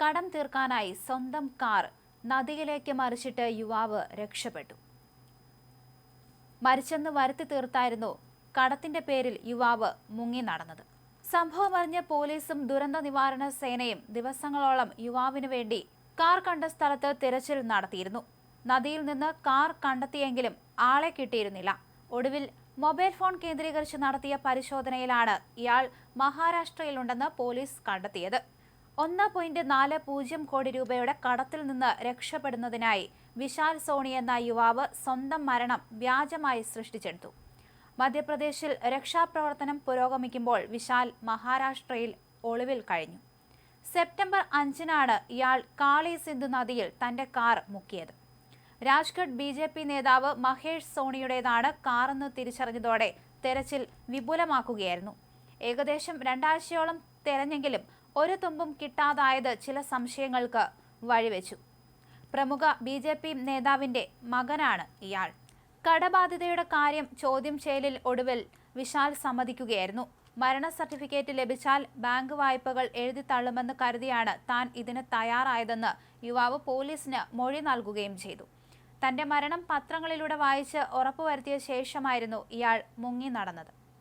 കടം തീർക്കാനായി സ്വന്തം കാർ നദിയിലേക്ക് മറിച്ചിട്ട് യുവാവ് രക്ഷപ്പെട്ടു. മരിച്ചെന്ന് വരുത്തി തീർത്തായിരുന്നു കടത്തിന്റെ പേരിൽ യുവാവ് മുങ്ങി നടന്നത്. സംഭവം അറിഞ്ഞ പോലീസും ദുരന്ത നിവാരണ സേനയും ദിവസങ്ങളോളം യുവാവിനു വേണ്ടി കാർ കണ്ട സ്ഥലത്ത് തിരച്ചിൽ നടത്തിയിരുന്നു. നദിയിൽ നിന്ന് കാർ കണ്ടെത്തിയെങ്കിലും ആളെ കിട്ടിയിരുന്നില്ല. ഒടുവിൽ മൊബൈൽ ഫോൺ കേന്ദ്രീകരിച്ച് നടത്തിയ പരിശോധനയിലാണ് ഇയാൾ മഹാരാഷ്ട്രയിലുണ്ടെന്ന് പോലീസ് കണ്ടെത്തിയത്. ഒന്ന് പോയിന്റ് നാല് പൂജ്യം കോടി രൂപയുടെ കടത്തിൽ നിന്ന് രക്ഷപ്പെടുന്നതിനായി വിശാൽ സോണി എന്ന യുവാവ് സ്വന്തം മരണം വ്യാജമായി സൃഷ്ടിച്ചെടുത്തു. മധ്യപ്രദേശിൽ രക്ഷാപ്രവർത്തനം പുരോഗമിക്കുമ്പോൾ വിശാൽ മഹാരാഷ്ട്രയിൽ ഒളിവിൽ കഴിഞ്ഞു. സെപ്റ്റംബർ അഞ്ചിനാണ് ഇയാൾ കാളി സിന്ധു നദിയിൽ തന്റെ കാർ മുക്കിയത്. രാജ്ഘട്ട് ബി ജെ പി നേതാവ് മഹേഷ് സോണിയുടേതാണ് കാറെന്ന് തിരിച്ചറിഞ്ഞതോടെ തെരച്ചിൽ വിപുലമാക്കുകയായിരുന്നു. ഏകദേശം രണ്ടാഴ്ചയോളം തെരഞ്ഞെങ്കിലും ഒരു തുമ്പും കിട്ടാതായത് ചില സംശയങ്ങൾക്ക് വഴിവെച്ചു. പ്രമുഖ ബി ജെ പി നേതാവിന്റെ മകനാണ് ഇയാൾ. കടബാധ്യതയുടെ കാര്യം ചോദ്യം ചെയ്യലിൽ ഒടുവിൽ വിശാൽ സമ്മതിക്കുകയായിരുന്നു. മരണ സർട്ടിഫിക്കറ്റ് ലഭിച്ചാൽ ബാങ്ക് വായ്പകൾ എഴുതി തള്ളുമെന്ന് കരുതിയാണ് താൻ ഇതിന് തയ്യാറായതെന്ന് യുവാവ് പോലീസിന് മൊഴി നൽകുകയും ചെയ്തു. തന്റെ മരണം പത്രങ്ങളിലൂടെ വായിച്ച് ഉറപ്പുവരുത്തിയ ശേഷമായിരുന്നു ഇയാൾ മുങ്ങി നടന്നത്.